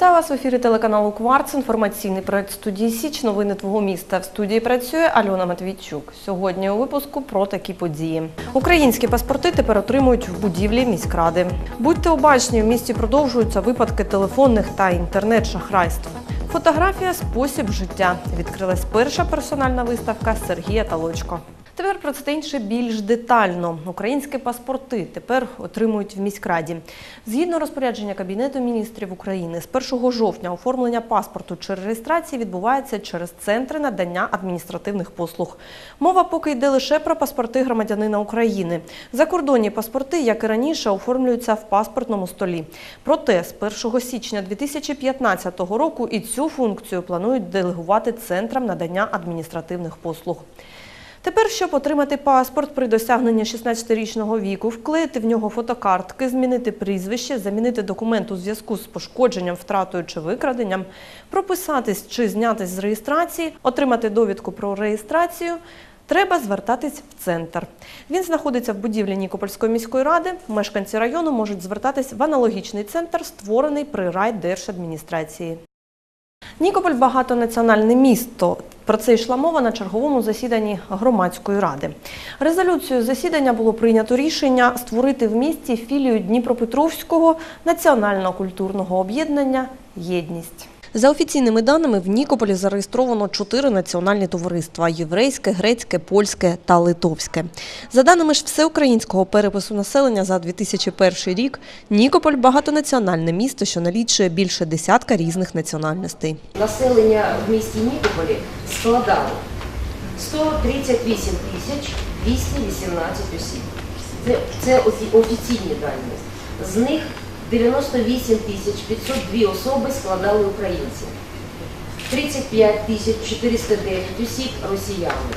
вас в ефірі телеканалу Кварц. Інформаційний проект студії Січ. Новини твого міста. В студії працює Альона Матвійчук. Сьогодні у випуску про такі події. Українські паспорти тепер отримують в будівлі міськради. Будьте обачні, в місті продовжуються випадки телефонних та інтернет-шахрайств. Фотографія спосіб життя. Відкрилась перша персональна виставка Сергія Талочко. Тепер про це інше більш детально. Українські паспорти тепер отримують в міськраді. Згідно розпорядження Кабінету міністрів України, з 1 жовтня оформлення паспорту чи реєстрації відбувається через центри надання адміністративних послуг. Мова поки йде лише про паспорти громадянина України. Закордонні паспорти, як і раніше, оформлюються в паспортному столі. Проте з 1 січня 2015 року і цю функцію планують делегувати центрам надання адміністративних послуг. Тепер, щоб отримати паспорт при досягненні 16-річного віку, вклеїти в нього фотокартки, змінити прізвище, замінити документ у зв'язку з пошкодженням, втратою чи викраденням, прописатись чи знятись з реєстрації, отримати довідку про реєстрацію. Треба звертатись в центр. Він знаходиться в будівлі Нікопольської міської ради. Мешканці району можуть звертатись в аналогічний центр, створений при райдержадміністрації. Нікополь багатонаціональне місто. Про це йшла мова на черговому засіданні громадської ради. Резолюцією засідання було прийнято рішення створити в місті філію Дніпропетровського національного культурного об'єднання Єдність. За офіційними даними, в Нікополі зареєстровано чотири національні товариства: єврейське, грецьке, польське та литовське. За даними ж всеукраїнського перепису населення за 2001 рік, Нікополь багатонаціональне місто, що налічує більше десятка різних національностей. Населення в місті Нікополі складало 138 тисяч 218 осіб. Це, це офі- офіційні дані. З них 98 тисяч 502 особи складали українці, 35 тисяч 409 осіб росіяни.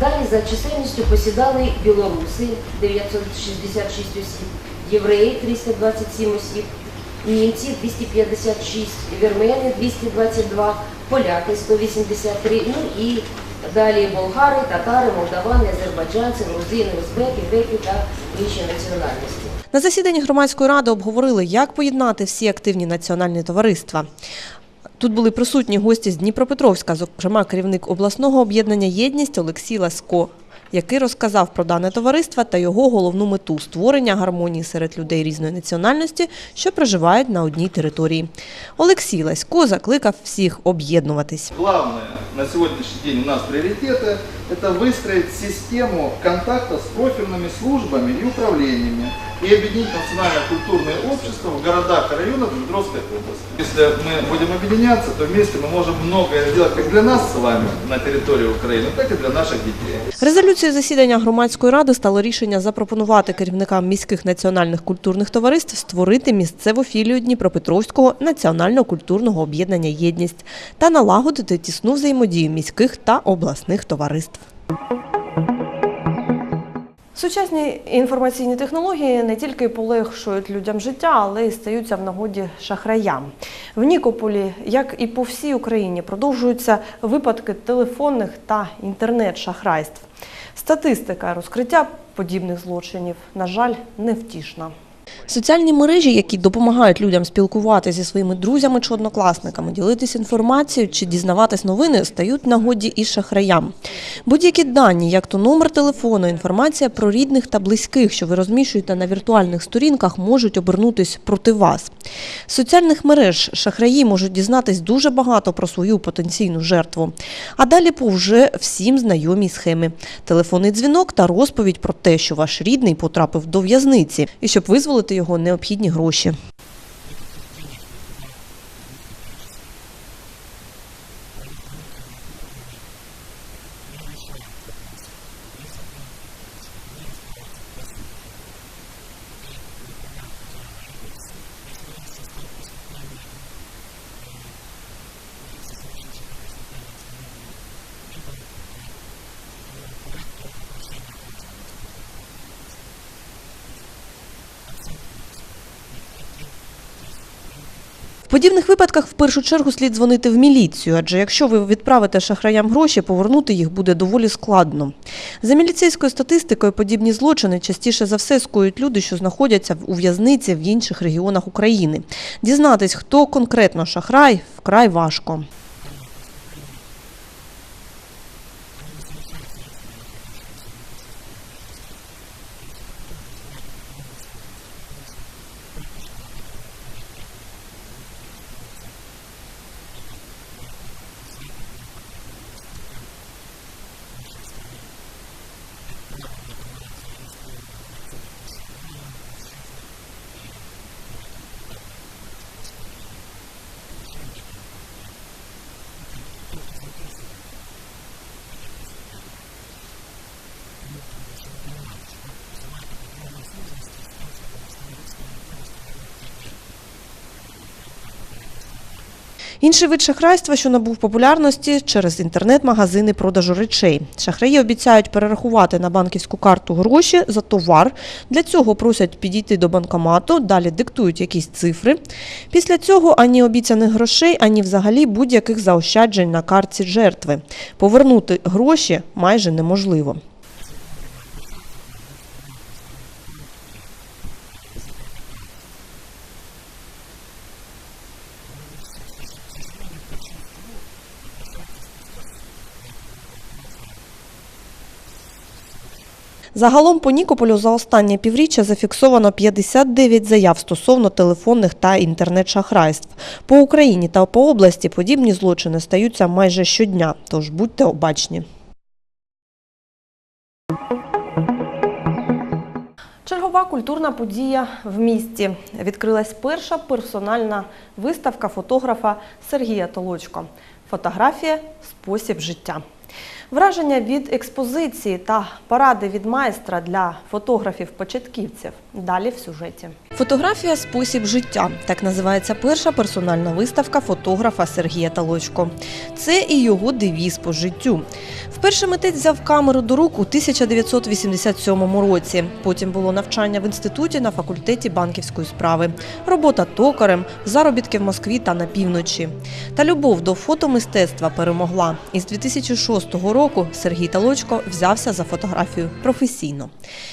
Далі за чисельністю посідали білоруси 966 осіб, євреї 327 осіб, німці 256, вірмени 222, поляки 183, ну і далі болгари, татари, молдавани, азербайджанці, грузини, узбеки, греки та інші національності. На засіданні громадської ради обговорили, як поєднати всі активні національні товариства. Тут були присутні гості з Дніпропетровська, зокрема керівник обласного об'єднання Єдність Олексій Ласько, який розказав про дане товариство та його головну мету створення гармонії серед людей різної національності, що проживають на одній території. Олексій Ласько закликав всіх об'єднуватись. Главное на сегодняшний день у нас приоритеты – это выстроить систему контакта с профильными службами и управлениями и объединить национально-культурные общества в городах и районах Дмитровской области. Если мы будем объединяться, то вместе мы можем многое сделать как для нас с вами на территории Украины, так и для наших детей. Резолюцією засідання громадської ради стало рішення запропонувати керівникам міських національних культурних товариств створити місцеву філію Дніпропетровського національного культурного об'єднання Єдність та налагодити тісну взаємодію міських та обласних товариств. Сучасні інформаційні технології не тільки полегшують людям життя, але й стаються в нагоді шахраям. В Нікополі, як і по всій Україні, продовжуються випадки телефонних та інтернет-шахрайств. Статистика розкриття подібних злочинів, на жаль, невтішна. Соціальні мережі, які допомагають людям спілкуватися зі своїми друзями чи однокласниками, ділитись інформацією чи дізнаватись новини, стають нагоді і шахраям. Будь-які дані, як то номер телефону, інформація про рідних та близьких, що ви розміщуєте на віртуальних сторінках, можуть обернутись проти вас. З соціальних мереж шахраї можуть дізнатись дуже багато про свою потенційну жертву. А далі по вже всім знайомій схемі: телефонний дзвінок та розповідь про те, що ваш рідний потрапив до в'язниці, і щоб визволити його необхідні гроші. Подібних випадках в першу чергу слід дзвонити в міліцію, адже якщо ви відправите шахраям гроші, повернути їх буде доволі складно. За міліцейською статистикою, подібні злочини частіше за все скоюють люди, що знаходяться у в'язниці в інших регіонах України. Дізнатись, хто конкретно шахрай, вкрай важко. Інший вид шахрайства, що набув популярності через інтернет-магазини продажу речей. Шахраї обіцяють перерахувати на банківську карту гроші за товар. Для цього просять підійти до банкомату, далі диктують якісь цифри. Після цього ані обіцяних грошей, ані взагалі будь-яких заощаджень на картці жертви. Повернути гроші майже неможливо. Загалом по Нікополю за останнє півріччя зафіксовано 59 заяв стосовно телефонних та інтернет-шахрайств. По Україні та по області подібні злочини стаються майже щодня, тож будьте обачні. Чергова культурна подія в місті. Відкрилась перша персональна виставка фотографа Сергія Толочко. Фотографія спосіб життя. Враження від експозиції та поради від майстра для фотографів-початківців. Далі в сюжеті. Фотографія спосіб життя. Так називається перша персональна виставка фотографа Сергія Толочко. Це і його девіз по життю. Вперше митець взяв камеру до рук у 1987 році. Потім було навчання в інституті на факультеті банківської справи, робота токарем, заробітки в Москві та на півночі. Та любов до фотомистецтва перемогла. І з 2006 року Сергій Талочко взявся за фотографію професійно.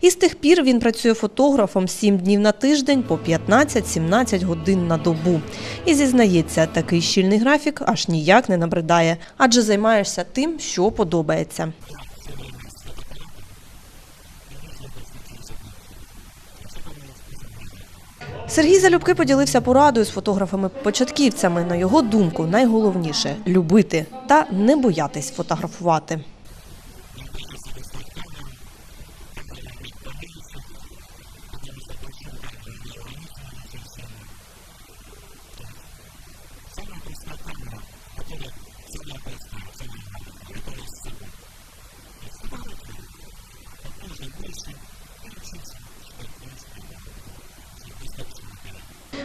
І з тих пір він працює фотографом 7 днів на тиждень по 15-17 годин на добу. І зізнається, такий щільний графік аж ніяк не набридає, адже займаєшся тим, що подобається. Сергій залюбки поділився порадою з фотографами-початківцями. На його думку, найголовніше любити та не боятись фотографувати.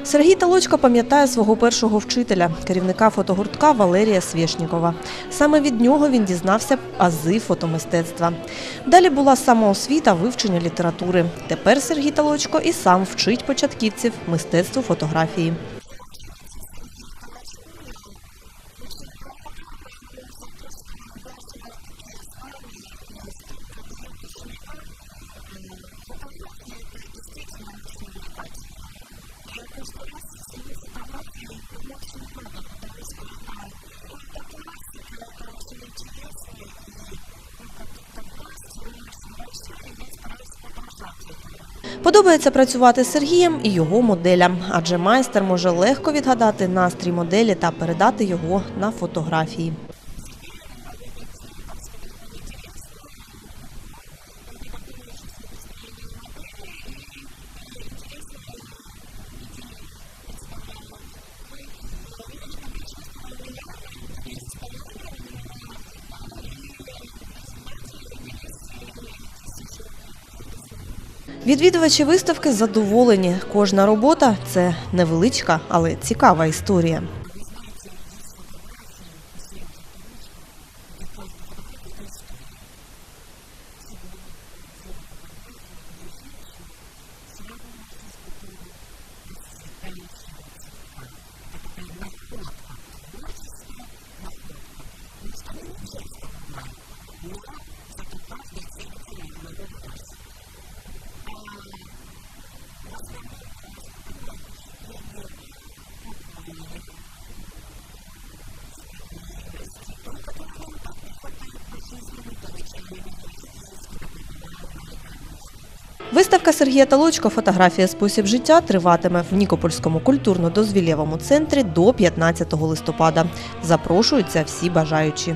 Сергій Талочко пам'ятає свого першого вчителя, керівника фотогуртка Валерія Свєшнікова. Саме від нього він дізнався ази фотомистецтва. Далі була самоосвіта, вивчення літератури. Тепер Сергій Талочко і сам вчить початківців мистецтву фотографії. Подобається працювати з Сергієм і його моделям, адже майстер може легко відгадати настрій моделі та передати його на фотографії. Відвідувачі виставки задоволені. Кожна робота це невеличка, але цікава історія. Виставка Сергія талочко, «Фотографія спосіб життя» триватиме в Нікопольському культурно-дозвілєвому центрі до 15 листопада. Запрошуються всі бажаючі.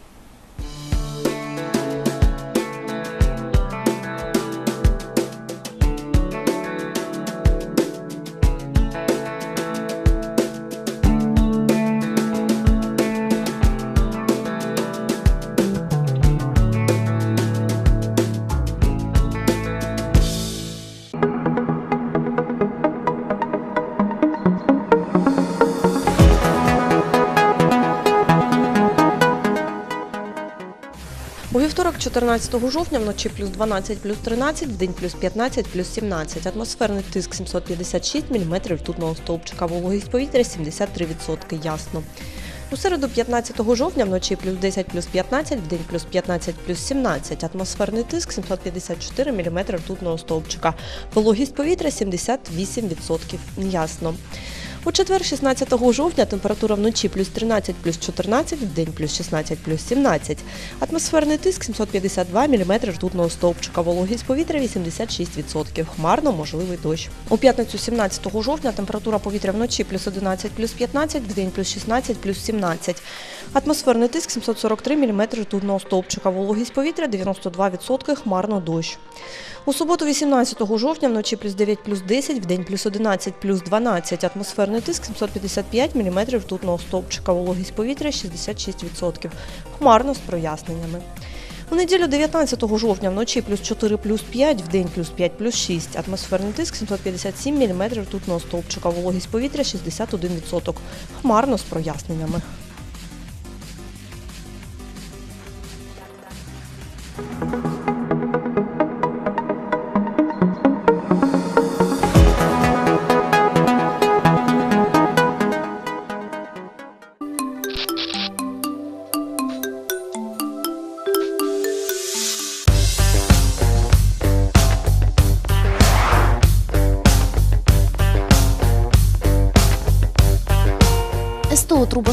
У вівторок, 14 жовтня, вночі плюс 12, плюс 13, в день плюс 15, плюс 17. Атмосферний тиск 756 мм ртутного стовпчика, вологість повітря 73%, ясно. У середу 15 жовтня вночі плюс 10, плюс 15, в день плюс 15, плюс 17. Атмосферний тиск 754 мм ртутного стовпчика, вологість повітря 78%, ясно. У четвер, 16 жовтня, температура вночі плюс 13, плюс 14, в день плюс 16, плюс 17. Атмосферний тиск 752 мм ртутного стовпчика, вологість повітря 86%, хмарно, можливий дощ. У п'ятницю, 17 жовтня, температура повітря вночі плюс 11, плюс 15, в день плюс 16, плюс 17. Атмосферний тиск 743 мм ртутного стовпчика, вологість повітря 92%, хмарно, дощ. У суботу, 18 жовтня, вночі плюс 9, плюс 10, в день плюс 11, плюс 12. Атмосферний тиск 755 мм ртутного стовпчика, вологість повітря 66%. Хмарно з проясненнями. У неділю 19 жовтня вночі плюс 4, плюс 5, в день плюс 5, плюс 6. Атмосферний тиск 757 мм ртутного стовпчика, вологість повітря 61%. Хмарно з проясненнями. Thank you.